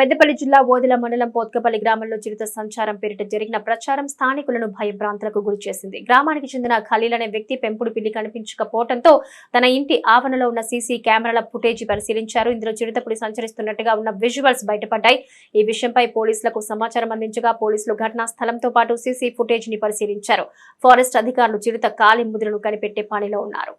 పెద్దపల్లి జిల్లా ఓదిల మండలం పోత్కపల్లి గ్రామంలో చిరుత సంచారం పేరిట జరిగిన ప్రచారం స్థానికులను భయభ్రాంతులకు గురి చేసింది. గ్రామానికి చెందిన ఖలీల్ అనే వ్యక్తి పెంపుడు పిల్లి కనిపించకపోవడంతో తన ఇంటి ఆవరణలో ఉన్న సీసీ కెమెరాల ఫుటేజీ పరిశీలించారు. ఇందులో చిరుతపులి సంచరిస్తున్నట్టుగా ఉన్న విజువల్స్ బయటపడ్డాయి. ఈ విషయంపై పోలీసులకు సమాచారం అందించగా పోలీసులు ఘటనా స్థలంతో పాటు సీసీ ఫుటేజ్ని పరిశీలించారు. ఫారెస్ట్ అధికారులు చిరుత కాలి ముద్రను కనిపెట్టే పనిలో ఉన్నారు.